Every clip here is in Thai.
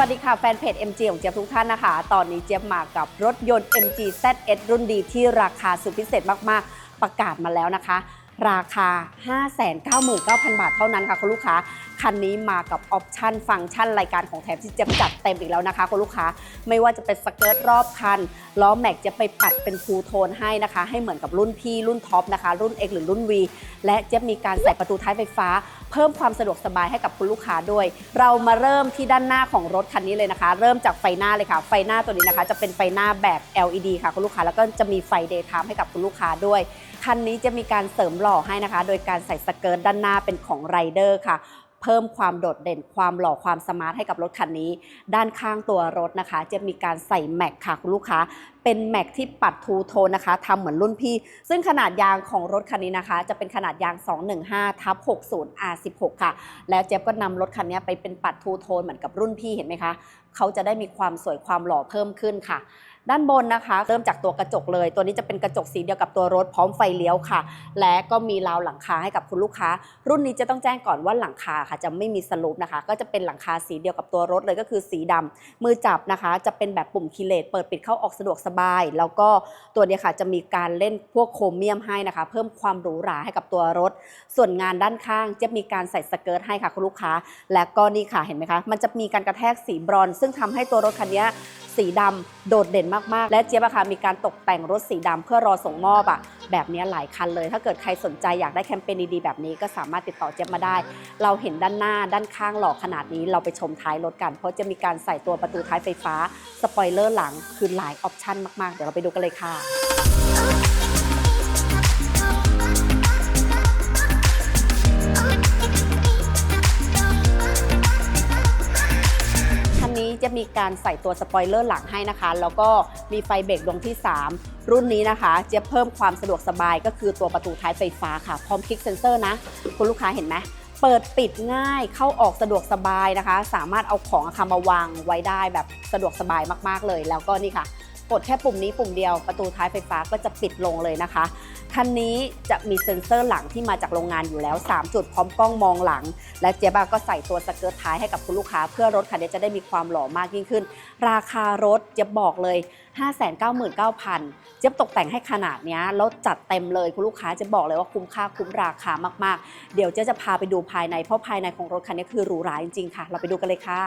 วัสดีค่ะแฟนเพจ MG ของเจี๊ยบทุกท่านนะคะ ตอนนี้เจี๊ยบมากับรถยนต์ MG ZS รุ่นดีที่ราคาสุดพิเศษมาก ๆ ประกาศมาแล้วนะคะ ราคา 599,000 บาทเท่านั้นค่ะคุณลูกค้า คันนี้มากับออปชันฟังก์ชันรายการของแถมที่เจี๊ยบจัดเต็มอีกแล้วนะคะคุณลูกค้า ไม่ว่าจะเป็นสเกิร์ตรอบคันล้อแม็กจะไปปัดเป็นฟูลโทนให้นะคะ ให้เหมือนกับรุ่นพี่รุ่นท็อปนะคะ รุ่น X หรือรุ่น V และเจี๊ยบมีการใส่ประตูท้ายไฟฟ้า เพิ่มความสะดวกสบายให้กับคุณลูกค้าด้วย เรามาเริ่มที่ด้านหน้าของรถคันนี้เลยนะคะ เริ่มจากไฟหน้าเลยค่ะ ไฟหน้าตัวนี้นะคะ จะเป็นไฟหน้าแบบ LED ค่ะคุณลูกค้าแล้วก็จะมีไฟ daytime ให้กับคุณลูกค้าด้วยคันนี้จะมีการเสริมหล่อให้นะคะ โดยการใส่สเกิร์ตด้านหน้าเป็นของไรเดอร์ค่ะ เพิ่มความโดดเด่นความหล่อความสมาร์ทให้กับรถคันนี้ ด้านข้างตัวรถนะคะ จะมีการใส่แม็กค่ะคุณลูกค้า เป็นแม็กที่ปัดทูโทนนะคะทำเหมือนรุ่นพี่ ซึ่งขนาดยางของรถคันนี้นะคะ จะเป็นขนาดยาง 215ทับ60 R16 ค่ะ แล้วเจี๊ยบก็นำรถคันนี้ไปเป็นปัดทูโทนเหมือนกับรุ่นพี่เห็นไหมคะ เขาจะได้มีความสวยความหล่อเพิ่มขึ้นค่ะด้านบนนะคะ เริ่มจากตัวกระจกเลย ตัวนี้จะเป็นกระจกสีเดียวกับตัวรถพร้อมไฟเลี้ยวค่ะ และก็มีราวหลังคาให้กับคุณลูกค้า รุ่นนี้จะต้องแจ้งก่อนว่าหลังคาค่ะ จะไม่มีสลูปนะคะ ก็จะเป็นหลังคาสีเดียวกับตัวรถเลยก็คือสีดำมือจับนะคะ จะเป็นแบบปุ่มคีเลตเปิดปิดเข้าออกสะดวกสบาย แล้วก็ตัวนี้ค่ะจะมีการเล่นพวกโครเมียมให้นะคะ เพิ่มความหรูหราให้กับตัวรถ ส่วนงานด้านข้างจะมีการใส่สเกิร์ตให้ค่ะคุณลูกค้า และก็นี่ค่ะเห็นไหมคะ มันจะมีการกระแทกสีบรอนซ์ซึ่งทำให้ตัวรถคันนี้ สีดำโดดเด่นมากๆ และเจี๊ยบะค่ะมีการตกแต่งรถสีดำเพื่อรอส่งมอบอะแบบนี้หลายคันเลย ถ้าเกิดใครสนใจอยากได้แคมเปญดีๆแบบนี้ก็สามารถติดต่อเจี๊ยบมาได้ เราเห็นด้านหน้าด้านข้างหล่อขนาดนี้เราไปชมท้ายรถกัน เพราะจะมีการใส่ตัวประตูท้ายไฟฟ้าสปอยเลอร์หลังคือหลายออปชั่นมากๆ เดี๋ยวเราไปดูกันเลยค่ะ จะมีการใส่ตัวสปอยเลอร์หลังให้นะคะ แล้วก็มีไฟเบรกดวงที่ 3 รุ่นนี้นะคะ จะเพิ่มความสะดวกสบายก็คือตัวประตูท้ายไฟฟ้าค่ะ พร้อมคลิกเซนเซอร์นะ คุณลูกค้าเห็นไหมเปิดปิดง่ายเข้าออกสะดวกสบายนะคะ สามารถเอาของอาคามาวางไว้ได้แบบสะดวกสบายมากๆเลย แล้วก็นี่ค่ะ กดแค่ปุ่มนี้ปุ่มเดียวประตูท้ายไฟฟ้าก็จะปิดลงเลยนะคะ คันนี้จะมีเซ็นเซอร์หลังที่มาจากโรงงานอยู่แล้ว 3 จุดพร้อมกล้องมองหลัง และเจ๊ยบาก็ใส่ตัวสเกิร์ตท้ายให้กับคุณลูกค้า เพื่อรถคันนี้จะได้มีความหล่อมากยิ่งขึ้น ราคารถเจ๊บอกเลย 599,000 เจ๊ยบตกแต่งให้ขนาดเนี้ยแล้วจัดเต็มเลยคุณลูกค้าจะบอกเลยว่าคุ้มค่าคุ้มราคามากๆ เดี๋ยวเจ๊จะพาไปดูภายในเพราะภายในของรถคันนี้คือหรูหราจริงๆค่ะ เราไปดูกันเลยค่ะ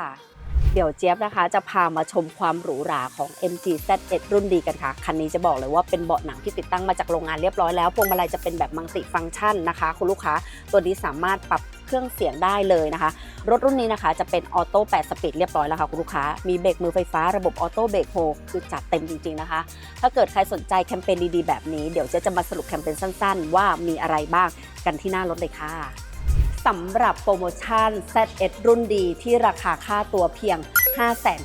เดี๋ยวเจี๊ยบนะคะจะพามาชมความหรูหราของ MG Z1 รุ่นดีกันค่ะ คันนี้จะบอกเลยว่าเป็นเบาะหนังที่ติดตั้งมาจากโรงงานเรียบร้อยแล้วพวงมาลัยจะเป็นแบบมัลติฟังก์ชันนะคะ คุณลูกค้าตัวนี้สามารถปรับเครื่องเสียงได้เลยนะคะ รถรุ่นนี้นะคะจะเป็นออโต้8สปีดเรียบร้อยแล้วค่ะคุณลูกค้า มีเบรกมือไฟฟ้าระบบออโต้เบรกโฮคือจัดเต็มจริง ๆนะคะ ถ้าเกิดใครสนใจแคมเปญดีๆแบบนี้เดี๋ยวเจะจะมาสรุปแคมเปญสั้น ๆ ว่ามีอะไรบ้างกันที่หน้ารถเลยค่ะ สำหรับโปรโมชั่น ZS รุ่นดีที่ราคาค่าตัวเพียง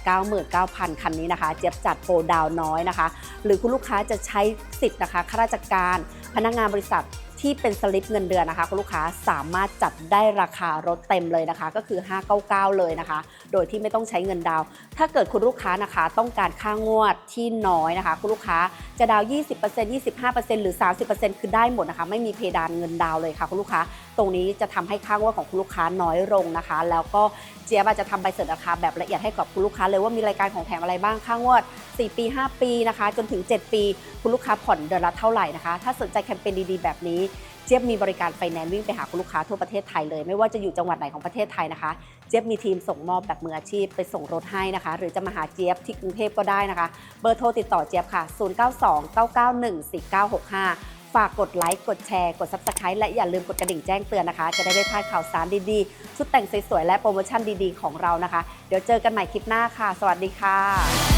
599,000 คันนี้นะคะ เจี๊ยบจัดโปรดาวน้อยนะคะ หรือคุณลูกค้าจะใช้สิทธิ์นะคะข้าราชการ พนักงานบริษัท ที่เป็นสลิปเงินเดือนนะคะคุณลูกค้าสามารถจัดได้ราคารถเต็มเลยนะคะ ก็คือ 599 เลยนะคะ โดยที่ไม่ต้องใช้เงินดาว ถ้าเกิดคุณลูกค้านะคะ ต้องการค่างวดที่น้อยนะคะ คุณลูกค้าจะดาวน์20% 25%หรือ 30%คือได้หมดนะคะ ไม่มีเพดานเงินดาวเลยค่ะคุณลูกค้า ตรงนี้จะทำให้ค่างวดของคุณลูกค้าน้อยลงนะคะ แล้วก็เจี๊ยบจะทำใบเสนอราคาแบบละเอียดให้กับคุณลูกค้าเลยว่ามีรายการของแถมอะไรบ้างค่างวด 4 ปี 5 ปีนะคะ จนถึง 7 ปี คุณลูกค้าผ่อนเดือนละเท่าไหร่นะคะ ถ้าสนใจแคมเปญดีๆแบบนี้ เจี๊ยบมีบริการไฟแนนซ์วิ่งไปหาคุณลูกค้าทั่วประเทศไทยเลย ไม่ว่าจะอยู่จังหวัดไหนของประเทศไทยนะคะ เจี๊ยบมีทีมส่งมอบแบบมืออาชีพไปส่งรถให้นะคะ หรือจะมาหาเจี๊ยบที่กรุงเทพก็ได้นะคะ เบอร์โทรติดต่อเจี๊ยบค่ะ 0929914965 ฝากกดไลค์กดแชร์ กด Subscribe และอย่าลืมกดกระดิ่งแจ้งเตือนนะคะ จะได้ไม่พลาดข่าวสารดีๆ ชุดแต่งสวยๆและโปรโมชั่นดีๆ ของเรานะคะ เดี๋ยวเจอกันใหม่คลิปหน้าค่ะ สวัสดีค่ะ